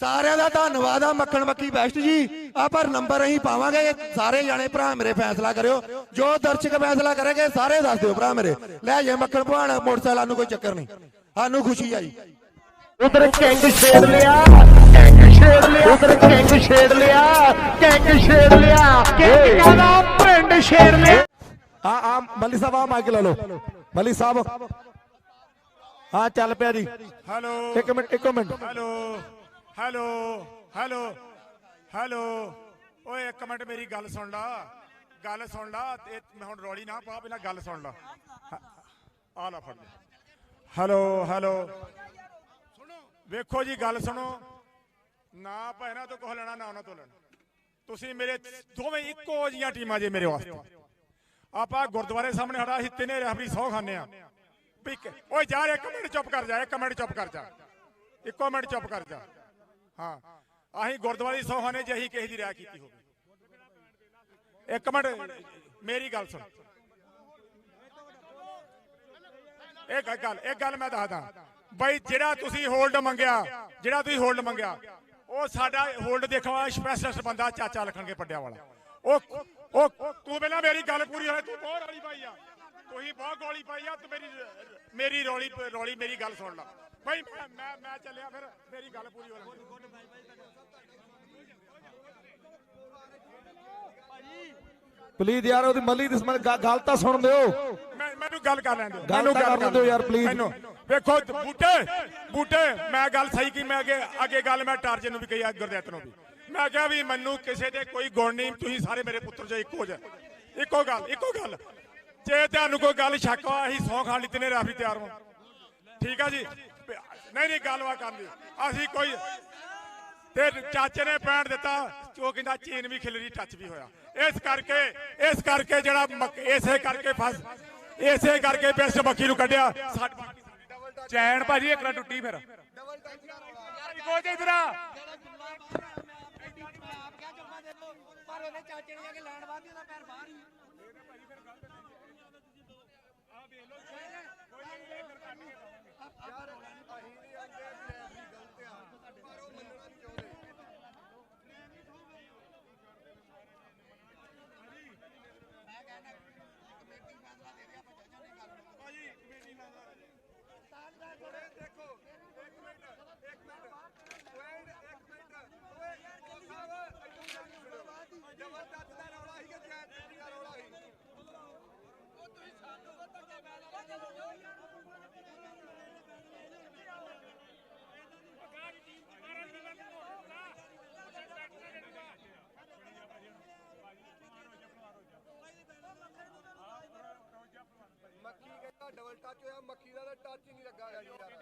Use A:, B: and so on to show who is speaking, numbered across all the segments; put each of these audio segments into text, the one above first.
A: ਸਾਰਿਆਂ ਦਾ ਧੰਨਵਾਦ ਆ ਮੱਖਣ ਮੱਖੀ ਬੈਸਟ ਜੀ। ਆ ਪਰ ਨੰਬਰ ਅਸੀਂ ਪਾਵਾਂਗੇ। ਸਾਰੇ ਜਾਣੇ ਭਰਾ ਮੇਰੇ ਫੈਸਲਾ ਕਰਿਓ। ਜੋ ਦਰਸ਼ਕ ਫੈਸਲਾ ਕਰਨਗੇ ਸਾਰੇ ਦੱਸ ਦਿਓ ਭਰਾ ਮੇਰੇ। ਲੈ ਜੇ ਮੱਖਣ ਭਵਾਨ ਮੋਟਰਸਾਈਕਲ ਨੂੰ ਕੋਈ ਚੱਕਰ ਨਹੀਂ। ਸਾਨੂੰ ਖੁਸ਼ੀ ਆਈ
B: ਉਧਰ ਕੈਂਗ ਛੇੜ ਲਿਆ। ਕੈਂਗ ਛੇੜ ਲਿਆ ਉਧਰ ਕੈਂਗ ਛੇੜ ਲਿਆ। ਕੈਂਗ ਛੇੜ ਲਿਆ। ਕੈਂਗ ਕਹਿੰਦਾ? ਪਿੰਡ ਛੇੜ ਲਿਆ।
A: ਆ ਆ ਮੱਲੀ ਸਾਹਿਬ ਆ ਮਾਈਕ ਲੈ ਲਓ। ਮੱਲੀ ਸਾਹਿਬ। ਹਾਂ ਚੱਲ ਪਿਆ ਜੀ।
C: ਹੈਲੋ।
A: ਇੱਕ ਮਿੰਟ ਇੱਕ minute.
C: Hello hello hello hello. ਓਏ ਇੱਕ ਮਿੰਟ ਮੇਰੀ ਗੱਲ ਸੁਣ ਲਾ। ਗੱਲ ਸੁਣ ਲਾ ਤੇ ਮੈਂ ਹੁਣ ਰੌਲੀ ਨਾ ਪਾ ਪਹਿਲਾਂ ਗੱਲ ਸੁਣ ਲਾ। ਆ ਲਾ ਫੜ ਲੈ। Hello hello. ਵੇਖੋ ਜੀ ਗੱਲ ਸੁਣੋ। ਨਾ ਇਹਨਾਂ ਤੋਂ ਕੁਝ ਲੈਣਾ ਨਾ ਉਹਨਾਂ ਤੋਂ ਲੈਣਾ। ਤੁਸੀਂ ਮੇਰੇ ਦੋਵੇਂ ਇੱਕੋ ਜੀਆਂ ਟੀਮਾਂ ਜੇ ਮੇਰੇ ਵਾਸਤੇ। ਆਪਾਂ ਗੁਰਦੁਆਰੇ ਸਾਹਮਣੇ ਖੜਾ ਅਸੀਂ ਤਿੰਨੇ ਰੈਫਰੀ ਸੌ ਖਾਨੇ ਆ ਵੀ ਓਏ ਯਾਰ ਇੱਕ ਮਿੰਟ ਚੁੱਪ ਕਰ ਜਾ, ਇੱਕ ਮਿੰਟ ਚੁੱਪ ਕਰ ਜਾ। ਇੱਕੋ ਮਿੰਟ ਚੁੱਪ ਕਰ ਜਾ। ਹਾਂ। ਅਸੀਂ ਗੁਰਦੁਆਰੇ ਦੀ ਸੌ ਕਿਸੇ ਦੀ ਰਾਇ ਕੀਤੀ ਹੋਵੇ। ਇੱਕ ਮਿੰਟ, ਮੇਰੀ ਗੱਲ ਸੁਣ। ਇਹ ਗੱਲ ਇਹ ਗੱਲ ਮੈਂ ਦੱਸਦਾ। ਬਈ ਜਿਹੜਾ ਤੁਸੀਂ ਹੋਲਡ ਮੰਗਿਆ, ਜਿਹੜਾ ਤੁਸੀਂ ਹੋਲਡ ਮੰਗਿਆ, ਉਹ ਸਾਡਾ ਹੋਲਡ ਦੇਖਣ ਵਾਲਾ ਸਪੈਸ਼ਲਿਸਟ ਬੰਦਾ ਚਾਚਾ ਲਖਣਗੇ ਪੱਡਿਆ ਵਾਲਾ। ਉਹ ਉਹ ਤੂੰ ਪਹਿਲਾਂ ਮੇਰੀ ਗੱਲ ਪੂਰੀ ਹੋਏ, ਤੂੰ ਬਹੁਤ ਰੌਲੀ ਪਾਈ ਆ। ਤੁਸੀਂ ਬਹੁਤ ਗੋਲੀ ਪਾਈ ਆ, ਤੂੰ ਮੇਰੀ ਮੇਰੀ ਰੌਲੀ ਰੌਲੀ ਮੇਰੀ ਗੱਲ ਸੁਣ ਲੈ। ਬਈ ਮੈਂ ਮੈਂ ਚੱਲਿਆ ਫਿਰ ਮੇਰੀ ਗੱਲ ਪੂਰੀ ਹੋ ਲੈ
A: ਪਲੀਜ਼ ਯਾਰ ਉਹਦੀ ਮੱਲੀ ਦੀ ਸਮਝ ਗੱਲ ਤਾਂ ਸੁਣ
C: ਮੈਂ ਮੈਨੂੰ ਗੱਲ ਕਰ ਲੈਣ ਦਿਓ।
A: ਗੱਲ
C: ਮੈਨੂੰ
A: ਤਾਂ ਕਰਨ ਦਿਓ ਯਾਰ।
C: ਮੈਨੂੰ ਵੇਖੋ ਬੂਟੇ ਬੂਟੇ ਮੈਂ ਗੱਲ ਸਹੀ ਕੀ ਮੈਂ ਅੱਗੇ ਅੱਗੇ ਗੱਲ ਮੈਂ ਟਾਰਜਨ ਨੂੰ ਵੀ ਕਹੀ ਆ ਗੁਰਦਿੱਤ ਨੂੰ ਵੀ। ਮੈਂ ਕਿਹਾ ਵੀ ਮੈਨੂੰ ਕਿਸੇ ਦੇ ਕੋਈ ਗੁਣ ਨਹੀਂ ਤੁਸੀਂ ਸਾਰੇ ਮੇਰੇ ਪੁੱਤਰ ਜੋ ਇੱਕੋ ਜੇ ਇੱਕੋ ਗੱਲ ਇੱਕੋ ਗੱਲ। ਜੇ ਤੁਹਾਨੂੰ ਕੋਈ ਗੱਲ ਸ਼ੱਕ ਆ, ਅਸੀਂ ਸੌ ਖਾਣ ਲਈ ਤਿੰਨੇ ਰਾਫੀ ਤਿਆਰ ਹਾਂ ਠੀਕ ਆ ਜੀ? ਨਹੀਂ ਨਹੀਂ ਗੱਲਬਾਤ ਕਰਨ ਅਸੀਂ ਕੋਈ ਤੇ ਚਾਚੇ ਨੇ ਪੈਣ ਦਿੱਤਾ, ਉਹ ਕਹਿੰਦਾ ਚੀਨ ਵੀ ਖਿਲਰੀ ਟੱਚ ਵੀ ਹੋਇਆ। ਇਸ ਕਰਕੇ ਇਸ ਕਰਕੇ ਜਿਹੜਾ ਇਸੇ ਕਰਕੇ ਫਸ, ਇਸੇ ਕਰਕੇ ਬੈਸਟ ਮੱਖੀ ਨੂੰ ਕੱਢਿਆ। ਚੈਨ ਭਾਜੀ, ਇੱਕ ਨਾ ਟੁੱਟੀ ਫਿਰ। ਕੋ ਇਧਰ ਆ
D: ਪਰ ਉਹਨੇ ਚਾਚੇ ਨੇ ਆ ਕੇ ਲੈਣ ਬਾਅਦ ਉਹਦਾ ਪੈਰ ਬਾਹਰ ਹੀ।
E: Yeah. ਡਬਲ ਟੱਚ ਹੋਇਆ ਮੱਖੀ ਦਾ ਤਾਂ ਟੱਚ ਹੀ ਨਹੀਂ ਲੱਗਾ ਹੈਗਾ ਜੀ ਯਾਰ।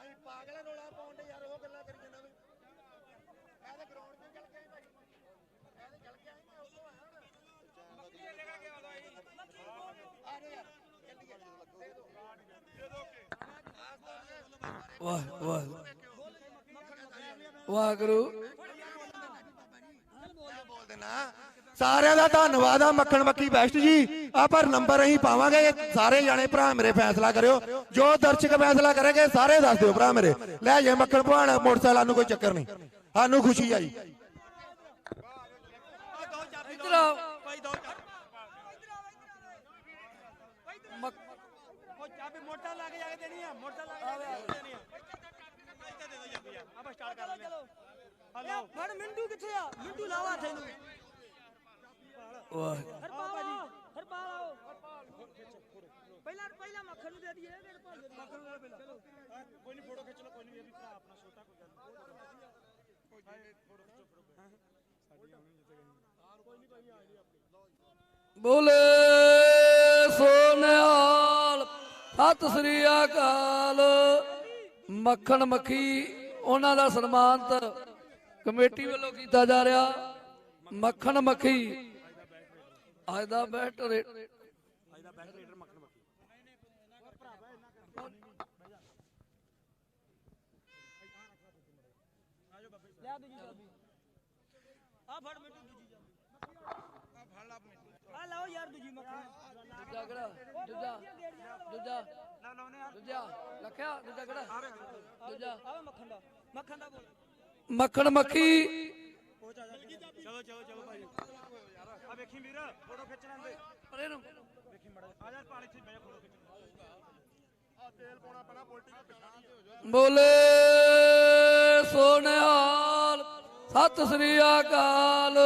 D: ਅਸੀਂ ਪਾਗਲ ਰੋਲਾ ਪਾਉਣ ਦੇ ਯਾਰ ਉਹ ਗੱਲਾਂ ਕਰੀ ਜਾਂਦਾ ਤੂੰ ਮੈਂ ਤਾਂ ਗਰਾਊਂਡ 'ਚ ਚੱਲ ਕੇ ਆਈ ਭਾਈ। ਮੈਂ ਤਾਂ ਚੱਲ ਕੇ ਆਈ ਮੈਂ ਉਦੋਂ ਆਇਆ ਹੁਣ ਮੱਕੀ ਦੀ ਜਗ੍ਹਾ ਕਿ ਆਦਾ ਆ ਜਾ ਯਾਰ
F: ਵਾਹ ਵਾਹ। ਵਾਹਿਗੁਰੂ
A: ਸਾਰਿਆਂ ਦਾ ਧੰਨਵਾਦ ਆ ਮੱਖਣ ਮੱਖੀ ਬੈਸਟ ਜੀ। ਆ ਪਰ ਨੰਬਰ ਅਸੀਂ ਪਾਵਾਂਗੇ। ਸਾਰੇ ਜਾਣੇ ਭਰਾ ਮੇਰੇ ਫੈਸਲਾ ਕਰਿਓ। ਜੋ ਦਰਸ਼ਕ ਫੈਸਲਾ ਕਰਨਗੇ ਸਾਰੇ ਦੱਸ ਦਿਓ ਭਰਾ ਮੇਰੇ। ਲੈ ਜੇ ਮੱਖਣ ਭਵਾਨ ਮੋਟਰਸਾਈਕਲ ਨੂੰ ਕੋਈ ਚੱਕਰ ਨਹੀਂ। ਸਾਨੂੰ ਖੁਸ਼ੀ ਆਈ
F: ਇਧਰ ਆਓ। ਮੱਕ-
D: ਉਹ ਚਾਬੀ ਮੋਟਰ ਲਾ ਕੇ ਜਾ ਕੇ ਦੇਣੀ ਆ। ਮੋਟਰ ਲਾ ਕੇ ਜਾ ਕੇ ਦੇਣੀ ਆ ਆਪਾਂ ਸਟਾਰਟ ਕਰ ਲੈਂਦੇ ਹਲੋ। ਫੜ ਮਿੰਟੂ ਕਿੱਥੇ ਆ? ਮਿੰਟੂ ਲਾਵਾ ਤੈਨੂੰ
F: ਵਾਹ।
D: ਹਰਪਾਲ ਆਓ ਹਰਪਾਲ ਆਓ। ਪਹਿਲਾਂ ਪਹਿਲਾਂ ਮੱਖਣ ਨੂੰ ਦੇ ਦਈਏ ਫਿਰ ਭਾਲ ਦੇ। ਮੱਖਣ ਨੂੰ ਪਹਿਲਾਂ। ਚਲੋ। ਕੋਈ ਨਹੀਂ ਫੋਟੋ ਖਿੱਚ ਲਓ ਕੋਈ ਨਹੀਂ ਇਹ ਵੀ ਭਰਾ ਆਪਣਾ ਛੋਟਾ ਕੋਈ ਗੱਲ
F: ਬੋਲੇ ਸੋਨਿਆਲ ਸਤਿ ਸ੍ਰੀ ਅਕਾਲ। ਮੱਖਣ ਮੱਖੀ ਉਹਨਾਂ ਦਾ ਸਨਮਾਨਤ ਕਮੇਟੀ ਵੱਲੋਂ ਕੀਤਾ ਜਾ ਰਿਹਾ। ਮੱਖਣ ਮੱਖੀ। ਅੱਜ ਦਾ ਬੈਸਟ ਰੇਟ।
D: ਆ ਫੜ ਮਿੰਟੂ ਦੂਜੀ। ਚਾਬੀ ਆ ਲਓ ਯਾਰ ਦੂਜੀ। ਮੱਖਣ
F: ਦੂਜਾ। ਕਿਹੜਾ ਦੂਜਾ। ਦੂਜਾ ਦੂਜਾ ਲੱਖਿਆ ਦੂਜਾ ਕਿਹੜਾ ਦੂਜਾ।
D: ਆਵੇ ਮੱਖਣ ਦਾ। ਮੱਖਣ ਦਾ ਬੋਲ।
F: ਮੱਖਣ ਮੱਖੀ।
D: ਚਲੋ ਚਲੋ ਚਲੋ ਭਾਈ ਆ ਵੇਖੀ ਵੀਰ ਫੋਟੋ ਖਿੱਚ ਲੈਂਦੇ
F: ਪਰ ਇਹਨੂੰ
D: ਵੇਖੀ ਮੜਾ ਆ ਜਾ ਪਾਣੀ ਚ ਬੈ ਫੋਟੋ ਖਿੱਚ
F: ਬੋਲੇ ਸੋਨਿਹਾਲ, ਸਤਿ ਸ੍ਰੀ ਅਕਾਲ।